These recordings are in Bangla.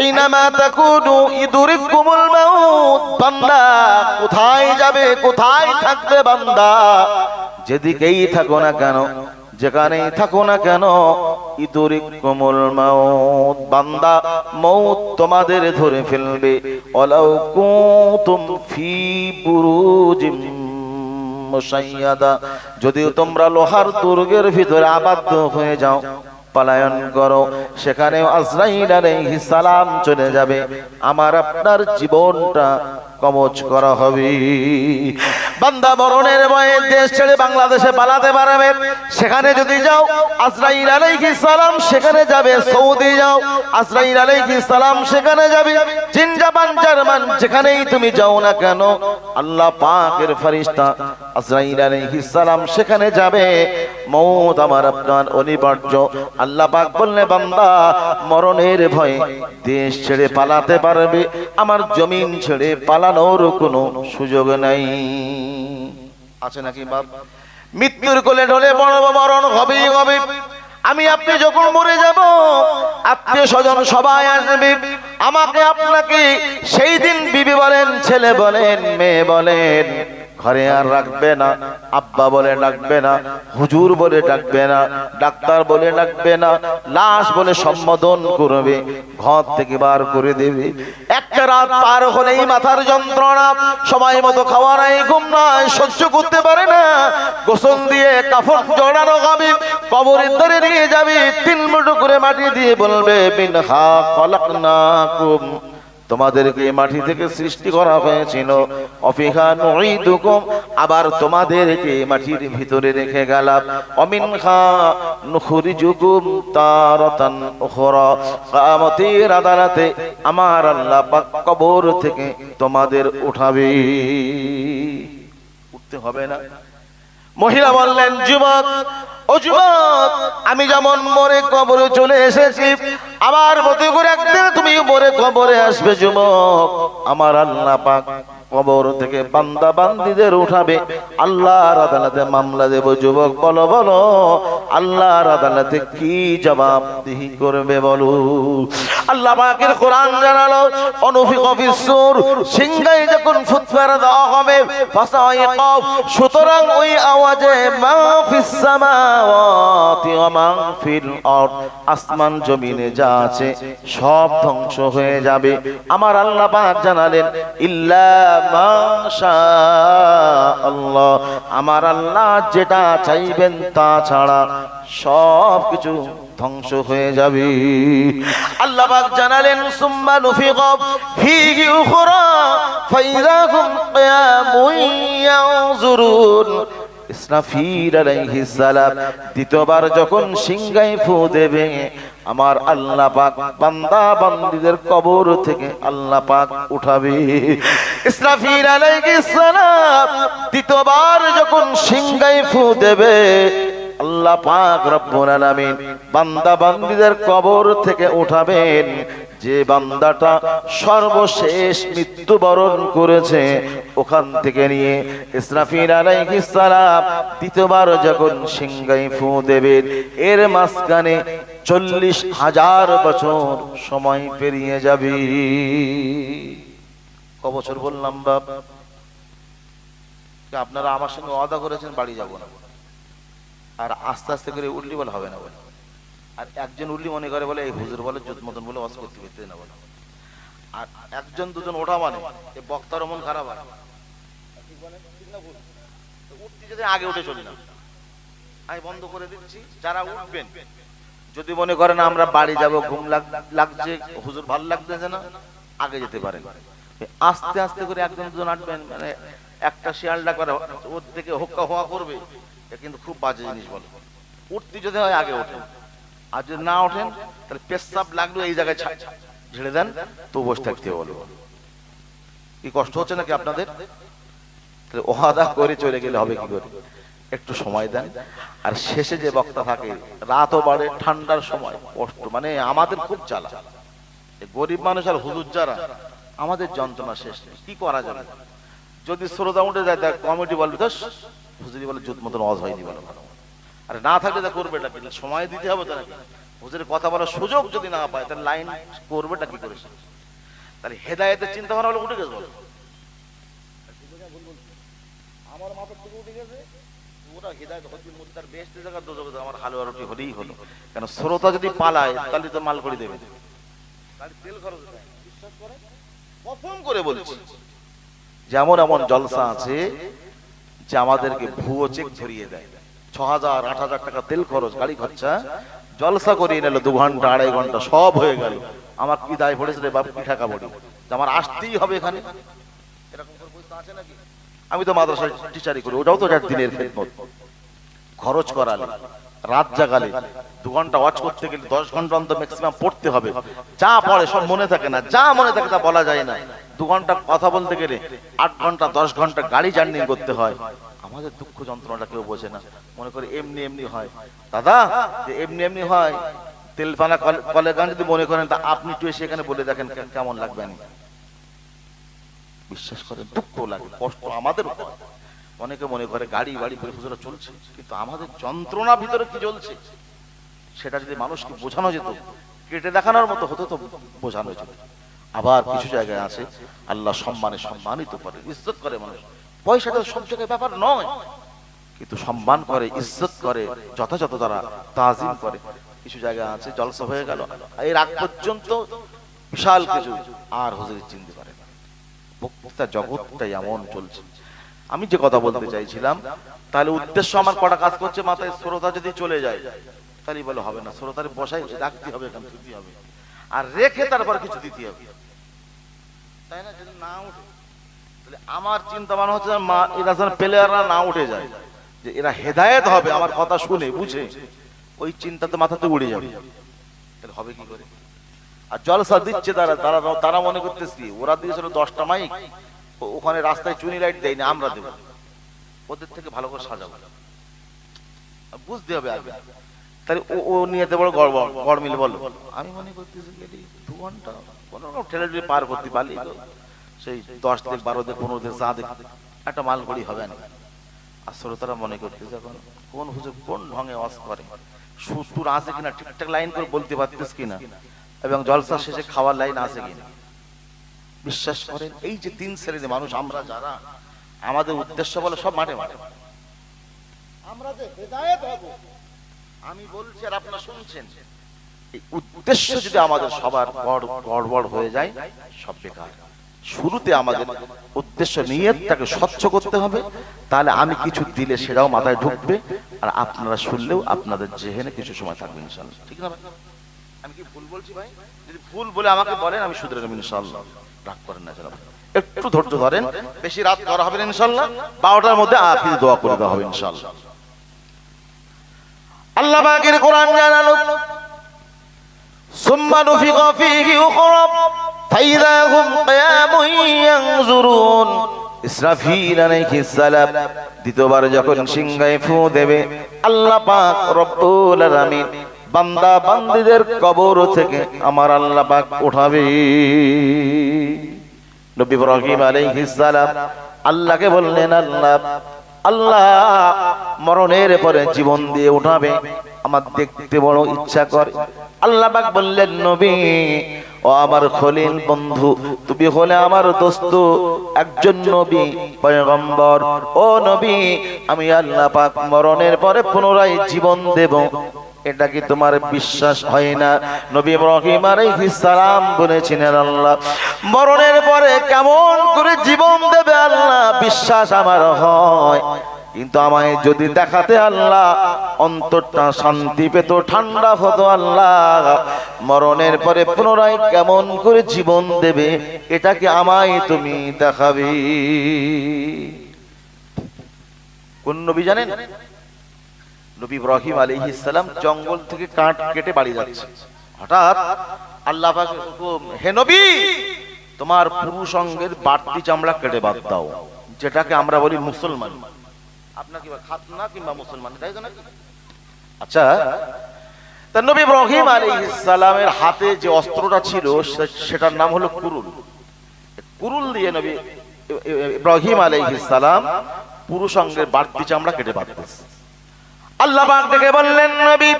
আইনামা তাকুনু ইদুরিকুমুল মাউত, বান্দা, কোথায় যাবে, কোথায় থাকবে বান্দা? যেদিকেই থাকো না কেন, যেখানেই থাকো না কেন, ইদুরিকুমুল মাউত, বান্দা মৌত তোমাদের ধরে ফেলবে। অলাউ কুতুম ফি বুরুজিম মুসাইয়াদা যদিও তোমরা লোহার দুর্গের ভিতরে আবদ্ধ হয়ে যাও পলায়ন করো। সেখানে আজরাইল আলাইহিস সালাম চলে যাবে। আমার আপনার জীবনটা কবচ করা হবে। বান্দা মরণের ভয়ে দেশ ছেড়ে বাংলাদেশে পালাতে পারবে। সেখানে যদি যাও, আজরাইল আলাইহিস সালাম সেখানে যাবে। সৌদি যাও, আজরাইল আলাইহিস সালাম সেখানে যাবে। চীন, জাপান, জার্মান, যেখানেই তুমি যাও না কেন, আল্লাহ পাকের ফেরেশতা আজরাইল আলাইহিস সালাম সেখানে যাবে। মৌত আমার আপনার অনিবার্য। আল্লাহ পাক বললে, বান্দা, মরণের ভয়ে দেশ ছেড়ে পালাতে পারবে, আমার জমিন ছেড়ে পালানোর কোনো সুযোগ নাই। আছে নাকি বাপ? মৃত্যুর কোলে ঢলে বড় মরণ হবেই হবে। আমি আপনি যখন মরে যাব, আত্মীয় স্বজন সবাই আসবে। আমাকে আপনাকে সেই দিন বিবি বলেন, ছেলে বলেন, মেয়ে বলেন। ঘরে আর রাখবে না, আব্বা বলে ডাকবে না, হুজুর বলে ডাকবে না, ডাক্তার বলে ডাকবে না, লাশ বলে সম্বোধন করবে, ঘর থেকে বার করে দেবে। একটা রাত পার হলেই মাথার যন্ত্রণা, সময় মতো খাওয়া নাই, ঘুম নাই, সহ্য করতে পারে না। গোসল দিয়ে কাফন জড়ানো হবে কবরের ধরে নিয়ে যাবে, তিন মুঠো করে মাটি দিয়ে বলবে, বিনহা খলাকনাকুম। তোমাদেরকে এই মাটি থেকে সৃষ্টি করা হয়েছিল। অফিহা আবার তোমাদেরকে মাটির ভিতরে রেখে গেলাম। অমিনহা নুখরিজুকুম তারাতান উখরা। কিয়ামতের আদালতে আমার আল্লাহ পাক কবর থেকে তোমাদের উঠাবে। উঠতে হবে না। মহিলা বললেন, যুবক ও আমি যেমন মরে কবরে চলে এসেছি আমার মতো করে একদিন তুমি মরে কবরে আসবে যুবক। আমার আল্লাহ পাক কবর থেকে বান্দা বান্দিদের উঠাবে। আল্লাহর আদালতে মামলা দেব যুবক, বলো বলো, আল্লাহর আদালতে কি জবাব দিহি করবে বলো। আল্লাহ পাকের কোরআন জানালো, অনুফিক অফিসুর সিংহাই যখন ফুৎকার দেওয়া হবে সুতরাং ওই আওয়াজে মা ফিস সামাওয়াতি ওয়া মা ফিল আরদ আসমান, জমিনে যা আছে সব ধ্বংস হয়ে যাবে। আমার আল্লাহ পাক জানালেন আল্লাহ। আমার আল্লাহ যেটা চাইবেন তা ছাড়া সব কিছু ধ্বংস হয়ে যাবে। আল্লাহ পাক জানালেন, সুম্মা নুফিকা ফিহি উখরা ফাইযাহুম কিয়ামুন ইয়ানজুরুন ইসরাফিল আলাইহিস সালাম দ্বিতীয়বার যখন সিংহাই ফু দেবে আমার আল্লাহ পাক বান্দা বান্দীদের কবর থেকে আল্লাহ পাক উঠাবে। ইসরাফিল আলাইহিস সালাম দ্বিতীয়বার যখন সিংহাই ফু দেবে, আল্লাহ পাক রব্বুল আলামিন বান্দা বান্দীদের কবর থেকে উঠাবেন। যে বান্দাটা সর্বশেষ মৃত্যুবরণ করেছে, ওখান থেকে নিয়ে ইসরাফিল আলাইহিস সালাম দ্বিতীয়বার যখন সিংহাই ফু দেবেন, এর মাঝখানে চল্লিশ হাজার বছর সময় পেরিয়ে যাবে। ক বছর বললাম বাপ? আপনারা আমার সঙ্গে অদা করেছেন বাড়ি যাব না? আর আস্তে আস্তে করে উল্লি বলে হবে না বলে। আর একজন উল্লি মনে করে বলে, এই হুজুর বলে, জুত মতন বলে ওয়াজ করতে পারতে না বলে। আর একজন দুজন ওঠা মানে বক্তার মন খারাপ হয়। উঠতে যদি আগে উঠে চলি না। আমি বন্ধ করে দিচ্ছি, যারা উঠবেন যদি মনে করেন আমরা বাড়ি যাব, ঘুম লাগছে, হুজুর ভালো লাগতেছে না, আগে যেতে পারেন। আস্তে আস্তে করে একজন দুজন আটবেন মানে একটা শিয়ালটা করে, ওর থেকে হোক্কা হওয়া করবে কিন্তু খুব বাজে জিনিস বলে। উঠতে যদি হয়, আগে ওঠেন। আর যদি না ওঠেন, তাহলে পেশাব লাগল এই জায়গায় ঝেড়ে দেন, তো বসে থাকতে বলব কি কষ্ট হচ্ছে নাকি আপনাদের? তাহলে ওহাদা করে চলে গেলে হবে কি করে? একটু সময় দেন। আর শেষে যে বক্তা থাকে, রাতও বাড়ে, ঠান্ডার সময় কষ্ট মানে আমাদের খুব জ্বালা। গরিব মানুষ আর হুজুর যারা, আমাদের যন্ত্রণা শেষ নেই। কি করা যাবে? যদি শ্রোতা উঠে যায়, দেখ, কমিটি বলবে দোষ হুজুরি বলে জুত মতন অজ হয়নি বলো আর না থাকলে তা করবে এটা সময় দিতে হবে তো নাকি হুজুরের কথা বলার সুযোগ যদি না পায়, তাহলে লাইন করবেটা কি করে? তাহলে হেদায়েতের চিন্তা ভাবনা উঠে গেছে আমার গেছে করে করে? করে যেমন এমন জলসা আছে যে আমাদেরকে ভুয়ো চেক ধরিয়ে দেয়। ছ হাজার আট হাজার টাকা তেল খরচ, গাড়ি খরচা। জলসা করিয়ে নিল দু ঘণ্টা, আড়াই ঘণ্টা, সব হয়ে গেল। আমার কি দায় পড়েছে রে বাপ কি টাকা পড়ি আমার আসতেই হবে এখানে। এরকম পয়সা আছে নাকি? আমি তো মাদ্রাসায় টিচারি করি, ওটাও তো যার দিনের খেদমত। খরচ করালে, রাত জাগালে, দু ঘণ্টা ওয়াচ করতে গেলে দশ ঘণ্টা অন্তর ম্যাক্সিমাম পড়তে হবে। যা পড়ে, সব মনে থাকে না, যা মনে থাকে তা বলা যায় না। দু ঘণ্টা কথা বলতে গেলে আট ঘণ্টা, দশ ঘণ্টা গাড়ি জার্নি করতে হয়। আমাদের দুঃখ যন্ত্রণাটা কেউ বোঝে না। মনে করে এমনি এমনি হয়। দাদা, যে এমনি এমনি হয় তেলপানা কল- গান যদি মনে করেন, তা আপনি একটু এসে এখানে বলে দেখেন কেমন লাগবে আমি। বিশ্বাস করে, দুঃখ লাগে, কষ্ট আমাদের অনেকে মনে করে গাড়ি, বাড়ি করে হুজুরা চলছে, কিন্তু আমাদের যন্ত্রণা ভিতরে কি চলছে সেটা যদি মানুষকে বোঝানো যেত, কেটে দেখানোর মতো হতো তো বোঝানো যেত। আবার কিছু জায়গায় আছে, আল্লাহ সম্মানে সম্মানিত করে, ইজ্জত করে মানুষ। পয়সাটা সব জায়গায় ব্যাপার নয়, কিন্তু সম্মান করে, ইজ্জত করে, যথাযথ তারা তাজিম করে। কিছু জায়গা আছে, জলসা হয়ে গেল। এর আগ পর্যন্ত বিশাল কিছু আর হুজুরি চিনতে পারে বক্তৃতা জগৎটাই এমন চলছে। আমি যে কথা বলতে চাইছিলাম তাহলে উদ্দেশ্য আমার কটা কাজ করছে মাথায় শ্রোতা যদি চলে যায় তাহলে বলে হবে না শ্রোতার বসাই রাখতে হবে এখানে দিতে হবে। আর রেখে তারপর কিছু দিতে হবে। তাই না? যদি না উঠে তাহলে আমার চিন্তা ভাবনা হচ্ছে মা এরা যেন প্লেয়াররা না উঠে যায় যে এরা হেদায়েত হবে আমার কথা শুনে বুঝে ওই চিন্তাতে মাথাতে উড়ে যাবে। তাহলে হবে কি করে? আর জলসা দিচ্ছে তারা তারা তারা মনে করতেছি, ওরা দিয়েছিল দশটা মাইক ওখানে রাস্তায় চুনি লাইট দেয়নি আমরা দেবো। ওদের থেকে ভালো করে সাজাবো। বুঝতে হবে আগে। তাহলে ও বড় গড়মিল বলো। আমি মনে করতেছি দু ঘণ্টা কোনো রকম ঠেলে পার করতে পারলি সেই দশ দিক বারো দিক পনেরো দিক একটা মাল হবে না। আর শ্রোতারা মনে করতেছে এখন কোন হুজুর কোন ঢঙে করে? সুর আছে কিনা ঠিকঠাক লাইন করে বলতে পারতিস কিনা? এবং জলসা শেষে খাওয়ার লাইন আছে কিনা বিশ্বাস করেন এই যে তিন শ্রেণির মানুষ আমরা যারা আমাদের উদ্দেশ্য বলে সব মাঠে মাঠে। আমরা যে হেদায়েত হব আমি বলছি আর আপনারা শুনছেন এই উদ্দেশ্য যদি আমাদের সবার গড়বড় হয়ে যায় সব বেকার। শুরুতে আমাদের উদ্দেশ্য নিয়তটাকে স্বচ্ছ করতে হবে তাহলে আমি কিছু দিলে সেটাও মাথায় ঢুকবে আর আপনারা শুনলেও আপনাদের জেহেনে কিছু সময় থাকবে ইনশাল্লাহ ঠিক না? আমি কি ভুল বলছি ভাই? যদি ভুল বলে আমাকে বলেন, আমি শুধরে নেব ইনশাআল্লাহ। রাগ করেন না জনাব। একটু ধৈর্য ধরেন, বেশি রাত করা হবে না ইনশাআল্লাহ। বারোটার মধ্যে আখির দোয়া করে দেওয়া হবে ইনশাআল্লাহ। আল্লাহ পাকের কোরআন জানালো, সুম্মা নুফিকা ফীহি উখরা ফাইযা হুম কিয়ামুন ইয়ানজুরুন ইসরাফিল আলাইহিস সালাম দ্বিতীয়বার যখন সিংহায় ফু দেবে, আল্লাহ পাক রব্বুল আলামিন বান্দা বান্দীদের কবর থেকে আমার আল্লাহ পাক উঠাবে। নবী ইব্রাহিম আলাইহিস সালাম আল্লাহকে বললেন, আল্লাহ আল্লাহ মরণের পরে জীবন দিয়ে উঠাবে। আমার দেখতে বড় ইচ্ছা করে। আল্লাহ পাক বললেন, নবী, ও আমার খলিল বন্ধু, তুমি হলে আমার দোস্ত, একজন নবী, পয়গম্বর। ও নবী, আমি আল্লাহ পাক মরণের পরে পুনরায় জীবন দেব। এটা কি তোমার বিশ্বাস হয় না? নবী ইব্রাহিম আলাইহিস সালাম বলেছিলেন, আল্লাহ, মরণের পরে কেমন করে জীবন দেবে আল্লাহ? বিশ্বাস আমার হয়। কিন্তু আমায় যদি দেখাতে আল্লাহ, অন্তরটা শান্তি পেত, ঠান্ডা হতো আল্লাহ। মরণের পরে পুনরায় কেমন করে জীবন দেবে এটাকে আমায় তুমি দেখাবে? কোন নবী জানেন? নবী ইব্রাহিম আলাইহিস সালাম জঙ্গল থেকে কাঠ কেটে বাড়ি যাচ্ছে। হঠাৎ আল্লাহ হে নবী, তোমার পুরুষ অঙ্গের বাড়তি চামড়া কেটে বাদ দাও, যেটাকে আমরা বলি মুসলমান। আচ্ছা নবী ইব্রাহিম হাতে যে অস্ত্রটা ছিল সেটার নাম হলো কুরুল। কুরুল দিয়ে নবী ইব্রাহিম আলাইহিস পুরুষ অঙ্গের বাড়তি চামড়া কেটে দিয়েছে। আল্লাহ পাক ডেকে বললেন, নবী,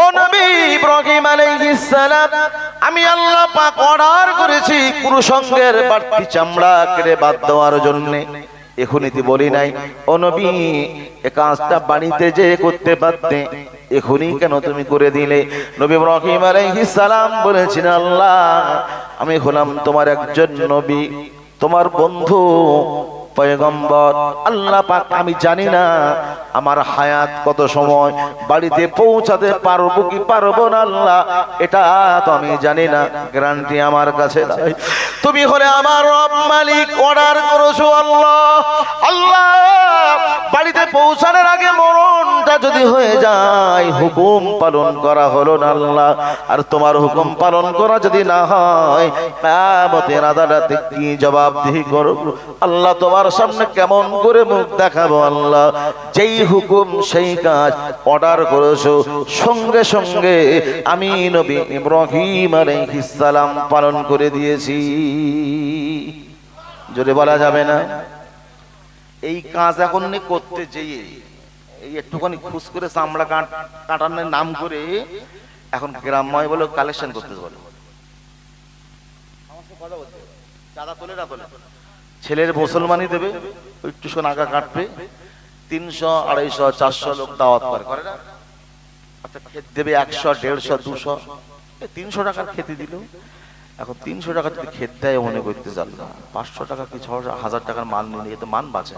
ও নবী ইব্রাহিম আলাইহিস সালাম, আমি আল্লাহ পাক অর্ডার করেছি পুরুষঙ্গের বাড়তি চামড়া কেটে বাদ দেওয়ার জন্য। এখনই বলি নাই, ও নবী, এ কাজটা বাড়িতে যে করতে পারতে, এখনই কেন তুমি করে দিলে? নবী ইব্রাহিম আলাইহিস সালাম বলেছেন, আল্লাহ, আমি হলাম তোমার একজন নবী, তোমার বন্ধু পয়গম্বর, আল্লাহ পাক, আমি জানি না আমার হায়াত কত সময় বাড়িতে পৌঁছাতে পারব কি পারব না আল্লাহ, এটা তো আমি জানি না, গ্যারান্টি আমার কাছে তুমি হলে আমার রব মালিক, অর্ডার করেছ আল্লাহ। আল্লাহ, বাড়িতে পৌঁছানোর আগে মরণটা যদি হয়ে যায়, হুকুম পালন করা হলো না আল্লাহ। আর তোমার হুকুম পালন করা যদি না হয়, কিয়ামতের আদালতে কি জবাবদিহি করব? আল্লাহ তোমার সামনে কেমন করে মুখ দেখাবো আল্লাহ? যেই হুকুম, সেই কাজ অর্ডার করেছ। সঙ্গে সঙ্গে আমি নবী ইব্রাহিম আলাইহিস সালাম পালন করে দিয়েছি। জোরে বলা যাবে না? এই কাজ এখন করতে যেয়ে এই একটুখানি খুশ করে চামড়া কাট কাটানোর নাম করে এখন গ্রাম্যয় বলে কালেকশন করতে বলে। চাঁদা তোলে না তোলে? ছেলের মুসলমানই দেবে, একটু সোনাগা কাটবে। তিনশো, আড়াইশো, চারশো লোক দাওয়াত করে। করে না? আচ্ছা খেতে দেবে একশো, দেড়শো, দুশো। তিনশো টাকার খেতে দিল। এখন তিনশো টাকা যদি খেত দেয়, মনে করতে চাল না। পাঁচশো টাকা কি ছশো হাজার টাকার মাল নিয়ে নিয়ে তো মান বাঁচে।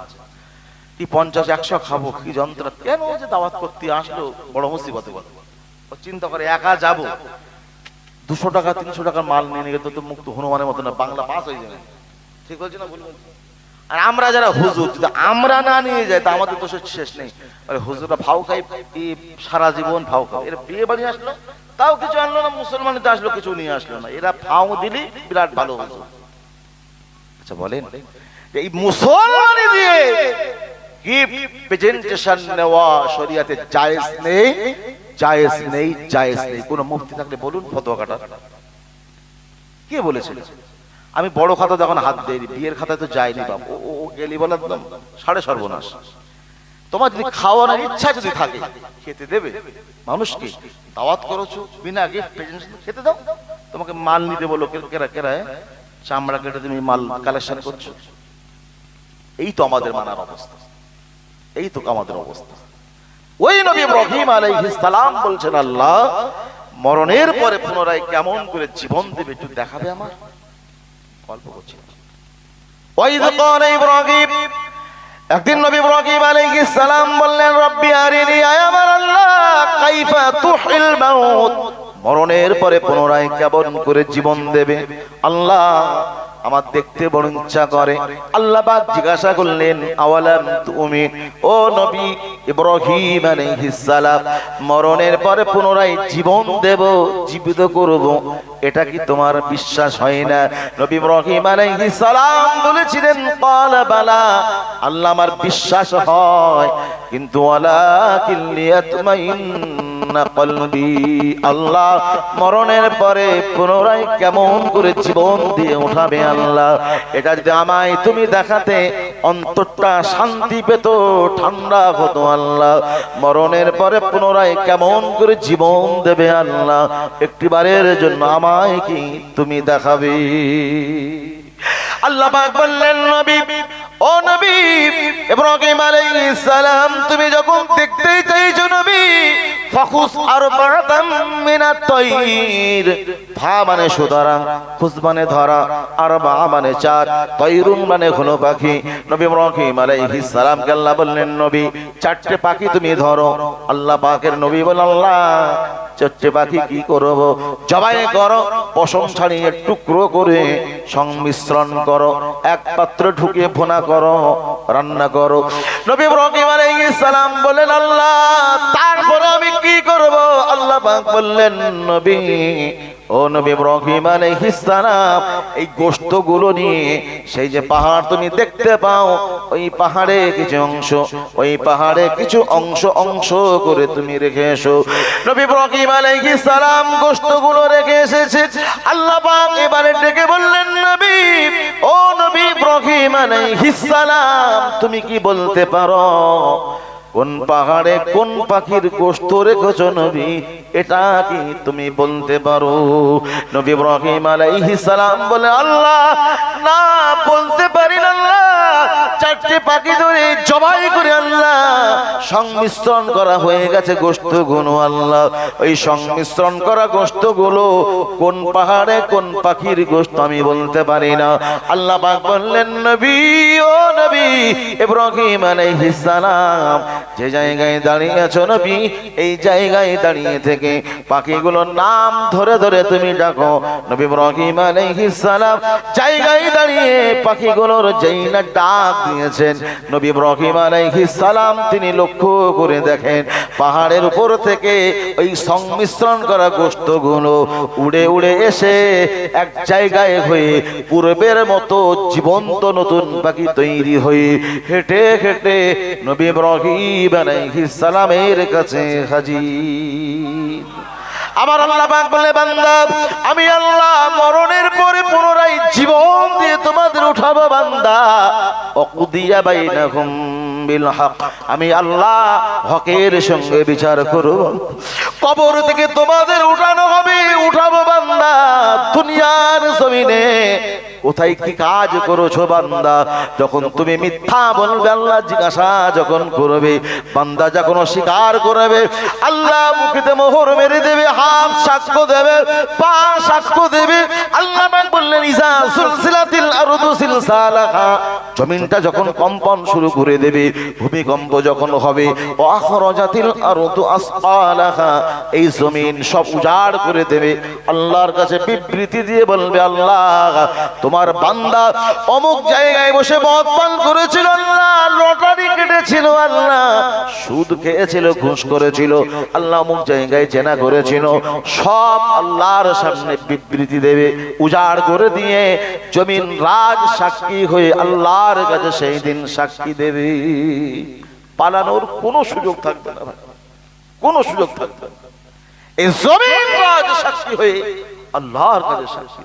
কি পঞ্চাশ, একশো খাব, কি যন্ত্রণা। কেন যে দাওয়াত করতে আসলো, বড় মুসিবতে। বলে চিন্তা করে, একা যাব। দুশো টাকা, তিনশো টাকার মাল নিয়ে নিয়ে তো মুক্ত হনুমানের মতো না, বাংলা পাস হয়ে যাবে। ঠিক বলছি না ভুল? আর আমরা যারা হুজুর, যদি আমরা না নিয়ে যাই, তা আমাদের দোষের শেষ নেই। আরে হুজুররা ভাও খাই সারা জীবন ভাও খাও এরা বিয়ে বাড়ি আসলো, তাও কিছু আনলো না মুসলমানিতে আসলো, কিছু নিয়ে আসলো না। এরা ফাও দিলি, বিরাট ভালো হুজুর। আচ্ছা বলেন। এই মুসলমানি দিয়ে গিফট প্রেজেন্টেশন নেওয়া শরিয়াতে জায়েজ নেই জায়েজ নেই জায়েজ নেই। কোনো মুফতি থাকলে বলুন, ফতোয়া কাটা কে বলেছিল? আমি বড় খাতা যখন হাত দেই বিয়ের খাতায় তো যায়নি বাপ। ও গেলি বলে একদম সাড়ে সর্বনাশ। তোমার যদি খাওয়ানোর ইচ্ছা যদি থাকে, খেতে দেবে। মানুষকে দাওয়াত করেছ, বিনা গিফট খেতে দাও। তোমাকে মাল নিতে বলো কেরা কেরা চামড়া কেটে তুমি মাল কালেকশন করছ। এই তো আমাদের মানার অবস্থা। এই তো আমাদের অবস্থা। ওই নবী ইব্রাহিম আলাইহিস সালাম বলছেন, আল্লাহ, মরণের পরে পুনরায় কেমন করে জীবন দেবে একটু দেখাবে আমার গল্প করছি। ওয়াইদ ক্বালা ইব্রাহিম? একদিন নবী ইব্রাহিম আলাইহিস সালাম বললেন, রব্বি আরিনি, আয়া আমার আল্লাহ, কাইফা তুহিল মাউত। মরণের পরে পুনরায় কেমন করে জীবন দেবে। আল্লাহ আমার দেখতে বড় ইচ্ছা করে। আল্লাহ জিজ্ঞাসা করলেন, আওয়ালাম তুমি ও নবী ইব্রাহিম আলাইহিস মরণের পরে পুনরায় জীবন দেব, জীবিত করব। এটা কি তোমার বিশ্বাস হয় না? নবী ইব্রাহিম আলাইহিস বলেছিলেন ক্বালা বালা, আল্লাহ আমার বিশ্বাস হয়। কিন্তু ওয়ালাকিন আল্লাহ। মরণের পরে পুনরায় কেমন করে জীবন দিয়ে উঠাবে আল্লাহ? এটা যদি আমায় তুমি দেখাতে, অন্তরটা শান্তি পেত, ঠান্ডা হতো আল্লাহ। মরণের পরে পুনরায় কেমন করে জীবন দেবে আল্লাহ? একটিবারের জন্য আমায় কি তুমি দেখাবে? আল্লাহ পাক বললেন, নবী, ও নবী, ইব্রাহিম আলাইহিস সালাম, তুমি যখন দেখতে চাইছো নবী ফাখুস আরবাতাম মিনাত তাইর ফা মানে সুতরাং, খুস মানে ধরা মানে চার মানে পাখি। নবী ইব্রাহিম আলাইহিস সালাম আল্লাহ বললেন, নবী, চারটে পাখি তুমি ধরো। আল্লাহ পাকের নবী বল আল্লাহ, চারটে পাখি কি করব? জবাই করো, পশম ছাড়িয়ে টুকরো করে সংমিশ্রণ করো। এক পাত্র ভোনা করো। রান্না করো। নবী ইব্রাহিম আলাইহিস সালাম বলেন, আল্লাহ, তারপরে আমি কি করব? আল্লাহ পাক বললেন, নবী ও নবী ইব্রাহিম আলাইহিস সালাম, এই গোশতগুলো নিয়ে সেই যে পাহাড় তুমি দেখতে পাও, ওই পাহাড়ে কিছু অংশ, ওই পাহাড়ে কিছু অংশ অংশ করে তুমি রেখে এসো। নবী ইব্রাহিম আলাইহিস সালাম রেখে এসেছে। আল্লাহ এবারে ডেকে বললেন, নবী, ও নবী ইব্রাহিম আলাইহিস তুমি কি বলতে পারো? কোন পাহাড়ে কোন পাখির গোস্ত রেখেছ নবী? এটা কি তুমি বলতে পারো? নবী ইব্রাহিম আলাইহিস সালাম বলে, আল্লাহ, না, বলতে পারি আল্লাহ চারটে পাখি ধরে জবাই করে আল্লাহ, সংমিশ্রণ করা হয়ে গেছে গোস্তগুলো আল্লাহ। ওই সংমিশ্রণ করা গোস্তগুলো কোন পাহাড়ে, কোন পাখির গোস্ত আমি বলতে পারি না। আল্লাহ পাক বললেন, নবী, ও নবী, ইব্রাহিম আলাইহিস সালাম, যে জায়গায় দাঁড়িয়ে আছো নবী, এই জায়গায় দাঁড়িয়ে থেকে পাখিগুলোর নাম ধরে ধরে তুমি ডাকো। নবী ইব্রাহিম আলাইহিস সালাম, জায়গায় দাঁড়িয়ে পাখিগুলোর যেই না ডাক দিয়েছেন নবী ইব্রাহিম আলাইহিস সালাম তিনি লক্ষ্য করে দেখেন, পাহাড়ের উপর থেকে ওই সংমিশ্রণ করা গোস্তগুলো উড়ে উড়ে এসে এক জায়গায় হয়ে পূর্বের মতো জীবন্ত নতুন পাখি তৈরি হয়ে হেঁটে হেঁটে নবী ইব্রাহিম আলাইহিস সালামের কাছে হাজির। আমার আল্লাহ পাক বলে বান্দা, আমি আল্লাহ মরণের পরে পুনরায় জীবন দিয়ে তোমাদের উঠাবো, বান্দা। অকুদিয়া বাইনাহুম বিল হক। আমি আল্লাহ হকের সঙ্গে বিচার করব কবর থেকে তোমাদের উঠানো হবে, উঠাবো, বান্দা। দুনিয়ার জমিনে কোথায় কি কাজ করেছ বান্দা? যখন তুমি মিথ্যা বলবে, আল্লাহ জিজ্ঞাসা যখন করবে, বান্দা যখন স্বীকার করবে, আল্লাহ মুখেতে মোহর মেরে দেবে, হাত সাক্ষ্য দেবে, পা সাক্ষ্য দেবে, আল্লাহ বললেন ইসা সুলসিলাতিল আরদু সিলসালাহা। জমিনটা যখন কম্পন শুরু করে দেবে, ভূমিকম্প যখন হবে, ও আখরাজাতিল আরদু আসকালাহা এই জমিন সব উজাড় করে দেবে, আল্লাহর কাছে বিবৃতি দিয়ে বলবে, আল্লাহ তোমার বান্দা অমুক জায়গায় বসে মদ পান করেছিল আল্লাহ, লটারি কেটেছিল আল্লাহ, সুদ খেয়েছিল, ঘুষ করেছিল, আল্লাহ অমুক জায়গায় জেনা করেছিল, সব আল্লাহর সামনে বিবৃতি দেবে, উজাড় করে দিয়ে জমিন রাজ সাক্ষী হয়ে আল্লাহর কাছে সেই দিন সাক্ষী দেবে। পালানোর কোনো সুযোগ থাকবে না ভাই, কোনো সুযোগ থাকবে না। এই জমিন রাজ সাক্ষী হয়ে আল্লাহর কাছে সাক্ষী।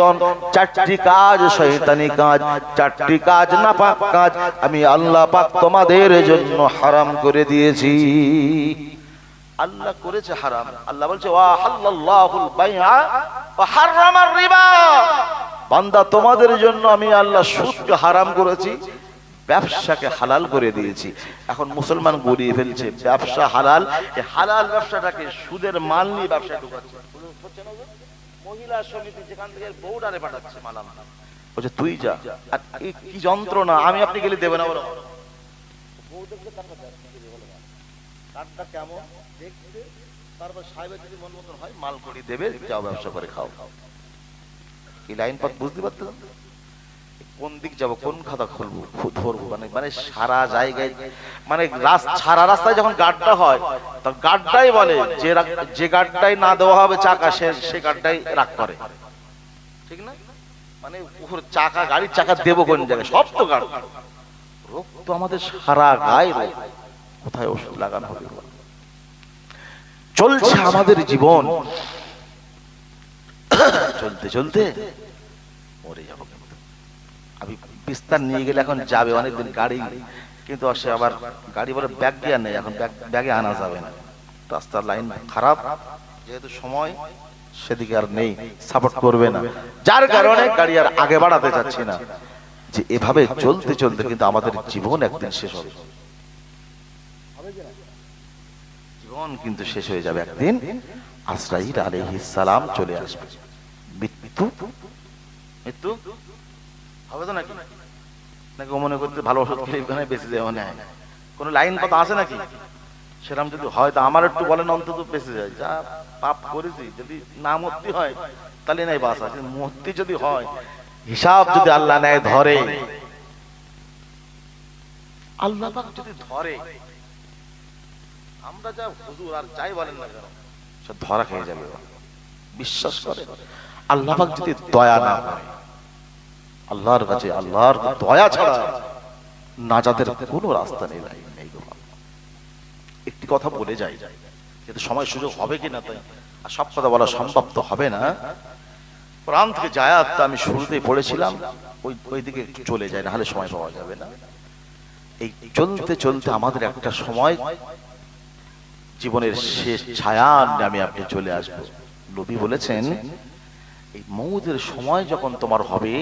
শয়তান চারটি কাজ, শয়তানি কাজ, চারটি কাজ না পাক কাজ, আমি আল্লাহ পাক তোমাদের জন্য হারাম করে দিয়েছি। আল্লাহ করেছে হারাম। আল্লাহ বলছে, ওয়া হাল্লাল্লাহুল বাইআ ওয়া হাররামার রিবা। বান্দা তোমাদের জন্য আমি আল্লাহ সুদকে হারাম করেছি, ব্যবসাকে হালাল করে দিয়েছি। এখন মুসলমান গড়িয়ে ফেলছে, ব্যবসা হালাল। হালাল ব্যবসাটাকে সুদের মাল নিয়ে ব্যবসায় ঢুকাচ্ছে? মহিলা সমিতি যেখান থেকে বউডারে পাঠাচ্ছে মালাম বলছে তুই যা আর এই কি যন্ত্রণা? আমি আপনি গেলে দেবে না বলো। বউ হবে বলো? কাঠটা কেমন? দেখতে তারপর সাহেবের যদি মন মতন হয় মাল করি দেবে যাও ব্যবসা করে খাও। এই লাইন পথ বুঝতে পারতেন? কোন দিক যাব, কোন খাতা খুলবো ধরবো মানে মানে সারা জায়গায় মানে সারা রাস্তায় যখন গাড্ডা হয়, তখন গাড্ডাই বলে যে যে গাড্ডাই না দেওয়া হবে চাকা, সে সে গাড্ডাই রাগ করে। ঠিক না? মানে চাকা, গাড়ির চাকা দেবো কোন জায়গায়? সব তো গাড় রোগ তো আমাদের সারা গায়ে রোগ। কোথায় ওষুধ লাগানো হবে চলছে আমাদের জীবন। চলতে চলতে মরে যাব। আমি বিস্তার নিয়ে গেলে এখন যাবে, অনেকদিন গাড়ি। কিন্তু সে আবার গাড়ি বলে ব্যাগ গিয়ার নেই এখন ব্যাগে আনা যাবে না। রাস্তার লাইন খারাপ, যেহেতু সময়, সেদিকে আর নেই সাপোর্ট করবে না। যার কারণে গাড়ি আর আগে বাড়াতে চাচ্ছি না। যে এভাবে চলতে চলতে কিন্তু আমাদের জীবন একদিন শেষ হবে। জীবন কিন্তু শেষ হয়ে যাবে একদিন আসরাইল আলাইহিস সালাম চলে আসবে। মৃত্যু? মৃত্যু? হবে তো নাকি? নাকি ও মনে করতে ভালো ওষুধ বেঁচে যায়? মনে হয়। কোনো লাইন কথা আছে নাকি? যদি হয়, তা আমার একটু বলেন, অন্তত বেঁচে যায়। যা পাপ করেছি, যদি না হয়, তাহলে নাই বাস আছে যদি হয়, হিসাব যদি আল্লাহ নেয়, ধরে। আল্লাহ যদি ধরে, আমরা যা হুজুর আর যাই বলেন না কেন ধরা খেয়ে যাবে। বিশ্বাস করে, আল্লাহ যদি দয়া না করে আল্লাহর কাছে, আল্লাহর দয়া ছাড়া নাজাদের কোনো রাস্তা নেই একটি কথা বলে যাই কিন্তু সময় সুযোগ হবে কি না তাই, আর সব কথা বলা সম্ভব তো হবে না। প্রাণ থেকে জায়াতটা আমি শুরুতেই পড়েছিলাম ওই ওই দিকে চলে যায় না হলে সময় পাওয়া যাবে না। এই চলতে চলতে আমাদের একটা সময়, জীবনের শেষ ছায়ার নামে আপনি চলে আসব। নবী বলেছেন, এই মৌদের সময় যখন তোমার হবে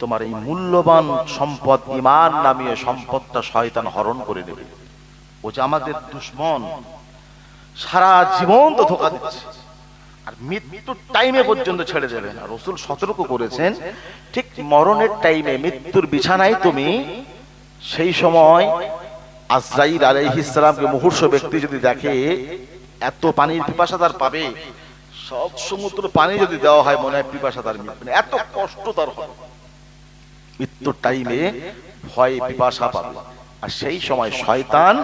তোমার এই মূল্যবান সম্পদ ইমান নামীয় সম্পদটা শয়তান হরণ করে নেবে ও যে আমাদের দুশ্মন, সারা জীবন তো ধোকা দিচ্ছে। আর মৃত্যুর টাইমে পর্যন্ত ছেড়ে দেবে না। রসুল সতর্ক করেছেন, ঠিক মরণের টাইমে মৃত্যুর বিছানায় তুমি সেই সময় আজরাইল আলাইহিস সালামকে মুহূর্ষ ব্যক্তি যদি দেখে, এত পানির পিপাসা তার পাবে, সব সমুদ্র পানি যদি দেওয়া হয় মনে হয় পিপাসা তার এত কষ্ট তার হবে। মৃত্যুর টাইমে ভয়ে পিপাসা পাবে। আর সেই সময় শয়তান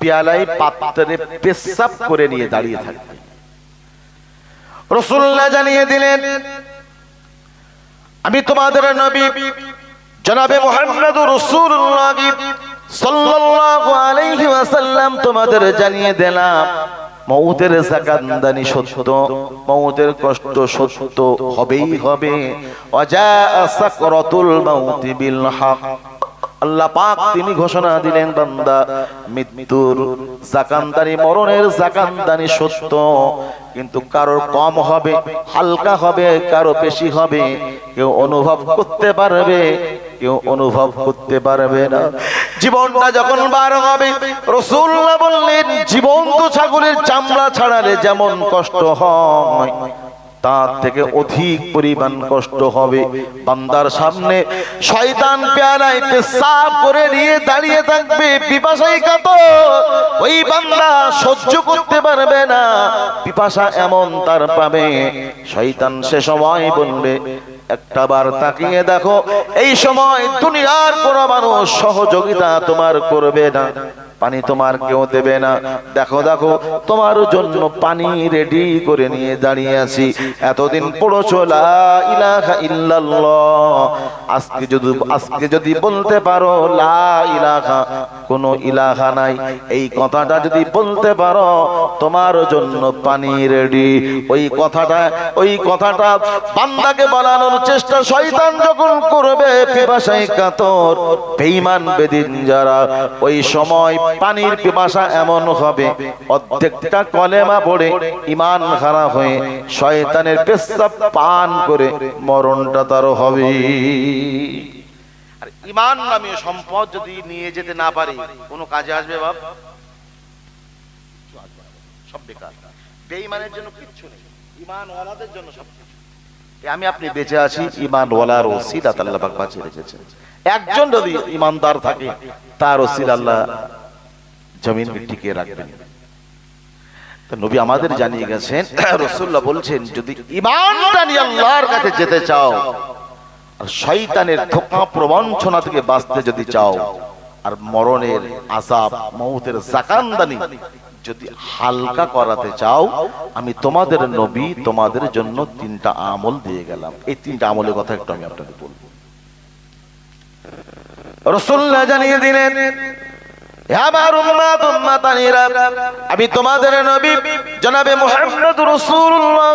পেয়ালায় পাত্রে পেশাব করে নিয়ে দাঁড়িয়ে থাকবে। রসুল্লাহ জানিয়ে দিলেন আমি তোমাদের নবী জনাবে মোহাম্মদ রসুল্লাহ সাল্লাল্লাহু আলাইহি ওয়াসাল্লাম তোমাদের জানিয়ে দিলাম মৌতের জাকান্দানি সত্য মৌতের কষ্ট সত্য হবেই হবে। অজা সাকরাতুল মাউতি বিল হক। আল্লাহ পাক তিনি ঘোষণা দিলেন, বান্দা, মৃত্যুর জাকান্দানি মরণের জাকান্দানি সত্য। কিন্তু কারোর কম হবে, হালকা হবে, কারও বেশি হবে, কেউ অনুভব করতে পারবে কেউ অনুভব করতে পারবে না। জীবনটা যখন বার হবে রসুল্লাহ বললেন জীবন্ত ছাগলের চামড়া ছাড়ালে যেমন কষ্ট হয়, তার থেকে অধিক পরিমাণ কষ্ট হবে। বান্দার সামনে শয়তান পেয়ারায় পেশাব করে নিয়ে দাঁড়িয়ে থাকবে পিপাসাই কাত ওই বান্দা সহ্য করতে পারবে না, পিপাসা এমন তার পাবে। শয়তান সে সময় বলবে একটা বার তাকিয়ে দেখো এই সময় দুনিয়ার কোনো মানুষ সহযোগিতা তোমার করবে না। পানি তোমার কেউ দেবে না। দেখো দেখো, তোমার জন্য পানি রেডি করে নিয়ে দাঁড়িয়ে আছি। এতদিন পড়ছো আজকে যদি আজকে যদি বলতে পারো, লা ইলাহা, কোনো নাই। এই কথাটা যদি বলতে পারো, তোমার জন্য পানি রেডি ওই কথাটা ওই কথাটা বান্দাকে বলানোর চেষ্টা শয়তান যখন করবে, পিপাসায় কাতর, বেঈমান বেদিন যারা, ওই সময় পানির পিপাসা এমন হবে। অর্ধেকটা কলেমা পড়ে ইমান খারাপ হয়ে শয়তানের পেশাব পান করে মরণটা তার হবে। ইমান সম্পদ যদি নিয়ে যেতে না পারে, কোনো কাজে আসবে বাপ? সব বেকার। বেঈমানের জন্য কিচ্ছু নেই। জন্য সব কিছু। আমি আপনি বেঁচে আছি আল্লাহ পাক বাঁচিয়ে রেখেছেন। একজন যদি ইমানদার থাকে, তার ওসিল আল্লাহ জমিন টিকিয়ে রাখবেন। নবী আমাদের জানিয়ে গেছেন রসুল্লাহ বলছেন, যদি ইমানটা নিয়ে আল্লাহর কাছে যেতে চাও, আর শয়তানের ধোকা প্রবঞ্চনা থেকে বাঁচতে যদি চাও, আর মরণের আজাব মৌতের জাকান্দানি যদি হালকা করাতে চাও, আমি তোমাদের নবী তোমাদের জন্য তিনটা আমল দিয়ে গেলাম। এই তিনটা আমলের কথা একটু আমি আপনাদের বলব। রসুল্লাহ জানিয়ে দিলেন আমি তোমাদের নবী জনাবে মুহাম্মদ রাসূলুল্লাহ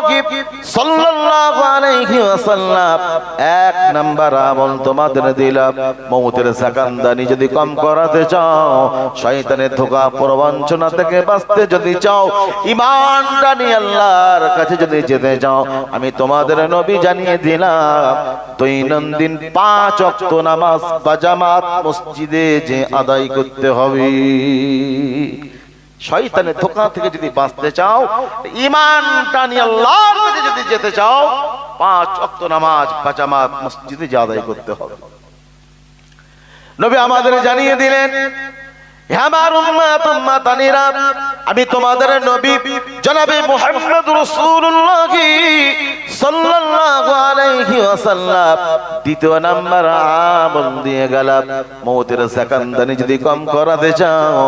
এক নাম্বার আমল তোমাদের দিলাম। মৌতের সাকান্দানি যদি কম করাতে চাও, শয়তানের ধোঁকা প্রবঞ্চনা থেকে বাঁচতে যদি চাও ইমানটা নিয়ে আল্লাহর কাছে যদি যেতে চাও, আমি তোমাদের নবী জানিয়ে দিলাম, দৈনন্দিন পাঁচ অক্ত নামাজ বা জামাত মসজিদে যে আদায় করতে হবে। শয়তানের ধোকা থেকে যদি বাঁচতে চাও ইমান টানি আল্লাহর কাছে যদি যেতে চাও, পাঁচ অক্ত নামাজ জামাত মসজিদে আদায় করতে হবে। নবী আমাদের জানিয়ে দিলেন আমি তোমাদের নবী, জনাবে মুহাম্মদ রাসূলুল্লাহ দ্বিতীয় নাম্বার আমল দিয়ে গেলাম। মৌতের সেকান্দানি যদি কম করাতে চাও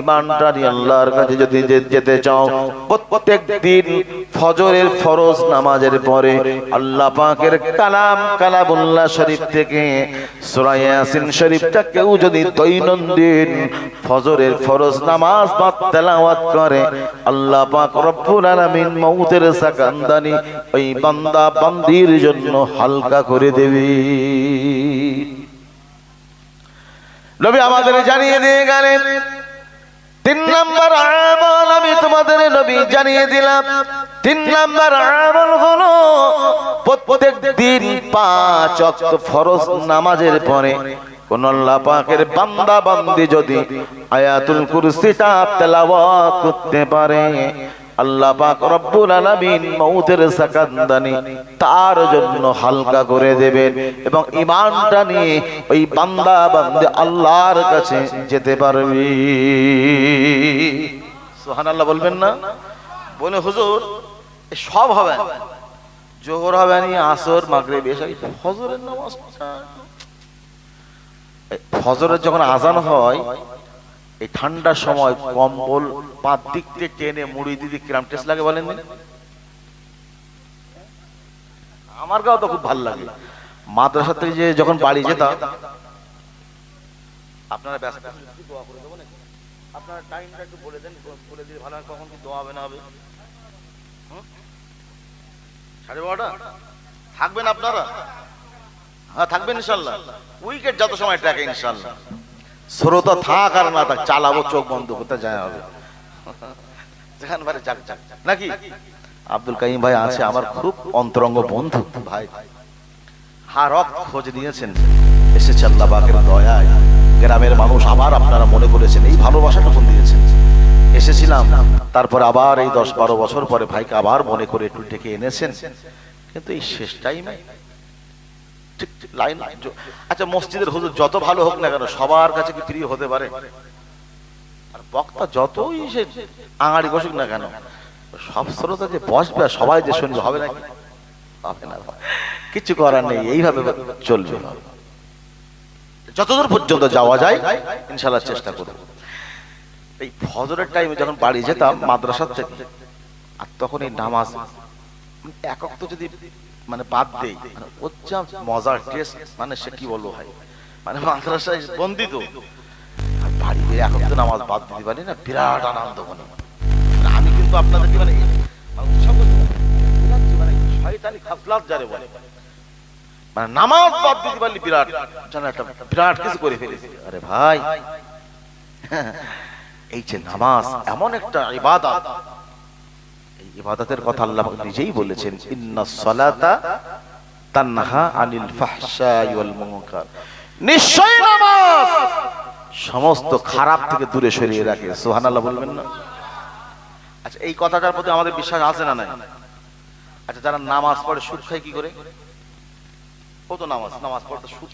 ইমানটা নিয়ে আল্লাহর কাছে যদি যেতে চাও, প্রত্যেক দিন ফজরের ফরজ নামাজের পরে আল্লাহ পাকের কালাম, কালামুল্লাহ শরীফ থেকে সূরা ইয়াসিন শরীফটা কেউ যদি দৈনন্দিন ফজরের ফরজ নামাজ বা তেলাওয়াত করে। আল্লাহ পাক রব্বুল আলামিন মৌতের সাকান্দানি ওই বান্দা বান্দির জন্য হালকা করে দেবে। নবী আমাদের জানিয়ে দিয়ে গেলেন, তিন নাম্বার আমল আমি তোমাদের নবী জানিয়ে দিলাম। তিন নাম্বার আমল হলো প্রত্যেক দিন পাঁচ ওয়াক্ত ফরজ নামাজের পরে কোন আল্লাহ পাকের বান্দা, বান্দি যদি আয়াতুল কুরসিটা তেলাওয়াত করতে পারে, আল্লাহ পাক রব্বুল আলামিন মউতের সাকান্দানি তার জন্য হালকা করে দেবেন এবং ঈমানটা নিয়ে ওই বান্দা, বান্দে আল্লাহর কাছে যেতে পারবে। সুবহানাল্লাহ বলবেন না? বলে, হুজুর সব হবে। জোহর হবে আসর, মাগরিব এসা ফজরের নামাজটা ফজরের যখন আজান হয়, এই ঠান্ডার সময় কম্বল পাঁচ দিক থেকে টেনে মুড়ি দিদি কিরাম টেস্ট লাগে বলেন আমার গাও তো খুব ভালো লাগে। মাদ্রাসা থেকে যে যখন বাড়ি যেতাম, আপনারা ব্যস্ত? আপনার টাইমটা একটু বলে দেন, বলে দিলে ভালো কখন কি দোয়া হবে না হবে। সাড়ে বারোটা? থাকবেন আপনারা? হ্যাঁ থাকবেন ইনশাল্লাহ। উইকেট যত সময় টাকে ইনশাল্লাহ। শ্রোতা থাক আর না থাক চালাবো চোখ বন্ধ করতে যায় হবে। যেখান বারে যাক যাক। নাকি? আব্দুল কাইম ভাই আছে আমার খুব অন্তরঙ্গ বন্ধু। ভাই হারক খোঁজ নিয়েছেন। এসেছে আল্লাহ বাকের দয়ায়। গ্রামের মানুষ আবার আপনারা মনে করেছেন এই ভালোবাসাটুকুন দিয়েছেন। এসেছিলাম তারপর আবার এই দশ বারো বছর পরে ভাইকে আবার মনে করে একটু ডেকে এনেছেন। কিন্তু এই শেষ টাইমে ঠিক ঠিক, লাইন আচ্ছা মসজিদের হুজুর যত ভালো হোক না কেন, সবার কাছে কি প্রিয় হতে পারে? আর বক্তা যতই সে আঙাড়ি বসুক না কেন, সব শ্রোতা যে বসবে সবাই যে শুনবে, হবে হবে না কিছু করার নেই, এইভাবে চলবে। যতদূর পর্যন্ত যাওয়া যায় ইনশাল্লাহ চেষ্টা করব। এই ফজরের টাইমে যখন বাড়ি যেতাম, মাদ্রাসার থেকে, আর তখন এই নামাজ একক তো যদি মানে বাদ দেই। মানে ওর যা মজার টেস্ট মানে সে কি বলব ভাই? মানে মাদ্রাসায় বন্দিত আর বাড়িতে এখন তো নামাজ বাদ দিতে পারি না, বিরাট আনন্দ মনে। মানে আমি কিন্তু আপনাদেরকে মানে মানে মানে মানে এই যে নামাজ এমন একটা ইবাদত এই ইবাদতের কথা আল্লাহ নিজেই বলেছেন, ইন্না সলাতা তানহা আনিল ফাহশাই ওয়াল মুনকার। নিশ্চয় নামাজ সমস্ত খারাপ থেকে দূরে সরিয়ে রাখে, সুবহানাল্লাহ বলবেন না? আচ্ছা এই কথাটার প্রতি আমাদের বিশ্বাস আছে না নাই? আচ্ছা যারা নামাজ পড়ে, সুদ খায় কি করে? কত নামাজ নামাজ পড়তে সুদ।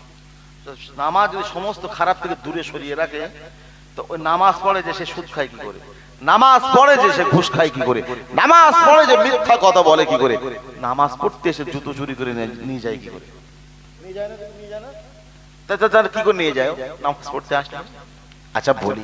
নামাজ যদি সমস্ত খারাপ থেকে দূরে সরিয়ে রাখে, তো ওই নামাজ পড়ে যে সে সুদ খায় কি করে? নামাজ পড়ে যে সে ঘুষ খায় কি করে? নামাজ পড়ে যে মিথ্যা কথা বলে কি করে? নামাজ পড়তে এসে জুতো চুরি করে নিয়ে- যায় কি করে? নিয়ে যায় না নিয়ে যায় না। তা তা- কি করে নিয়ে যায়? নামাজ পড়তে আসলে আচ্ছা বলি।